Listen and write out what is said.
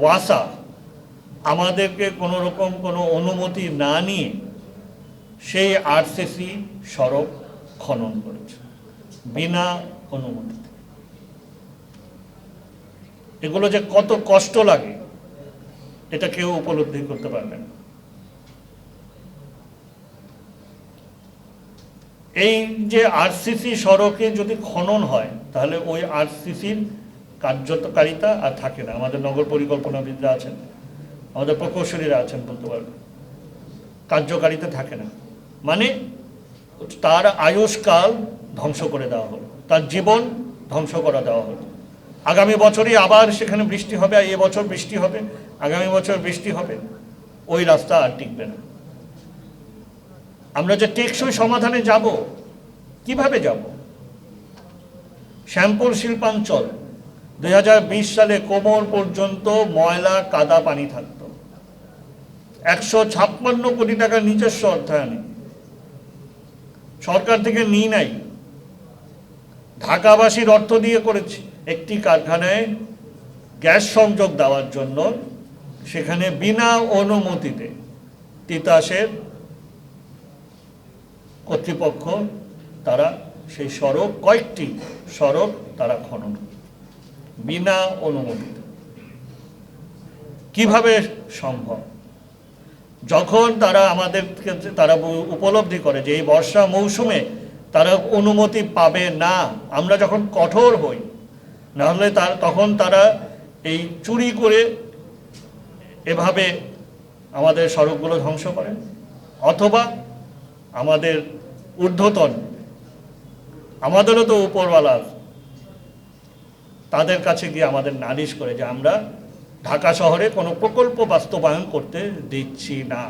ওয়াসা, আমাদেরকে কোনো রকম কোনো অনুমতি না নিয়ে সেই আরসিসি সড়ক খনন করেছে, বিনা অনুমতিতে। এগুলো যে কত কষ্ট লাগে, এটা কেউ উপলব্ধি করতে পারবে না। এই যে আরসিসি সড়কে যদি খনন হয়, তাহলে ওই আরসিসির কার্যকারিতা আর থাকে না। আমাদের নগর পরিকল্পনাবিদরা আছেন, আমাদের প্রকৌশলীরা আছেন বলতে পারবেন কার্যকারিতা থাকে না। মানে তার আয়ুষকাল ধ্বংস করে দেওয়া হলো, তার জীবন ধ্বংস করা দেওয়া হলো। আগামী বছরই আবার সেখানে বৃষ্টি হবে আর এ বছর বৃষ্টি হবে, আগামী বছর বৃষ্টি হবে, ওই রাস্তা আর টিকবে না। আমরা যে টেকসই সমাধানে যাব, কীভাবে যাব? শ্যামপুর শিল্পাঞ্চল দুই হাজার বিশ সালে কোমর পর্যন্ত ময়লা, কাদা, পানি থাকত। একশো ছাপ্পান্ন কোটি টাকার নিজস্ব অর্থায়নে। সরকার থেকে নিই নাই। ঢাকাবাসীর অর্থ দিয়ে করেছি একটি কারখানায় গ্যাস সংযোগ দেওয়ার জন্য, সেখানে বিনা অনুমতিতে তিতাসের কর্তৃপক্ষ তারা সেই সড়ক, কয়েকটি সড়ক তারা খনন করে। বিনা অনুমতিতে কীভাবে সম্ভব? যখন তারা আমাদেরকে, তারা উপলব্ধি করে যে এই বর্ষা মৌসুমে তারা অনুমতি পাবে না, আমরা যখন কঠোর হই, নাহলে তার, তখন তারা এই চুরি করে এভাবে আমাদের সড়কগুলো ধ্বংস করে। অথবা আমাদের ঊর্ধ্বতন, আমাদেরও তো উপরওয়ালা। তাদের কাছে গিয়ে আমাদের নালিশ করে যে আমরা ঢাকা শহরে কোনো প্রকল্প বাস্তবায়ন করতে দিচ্ছি না।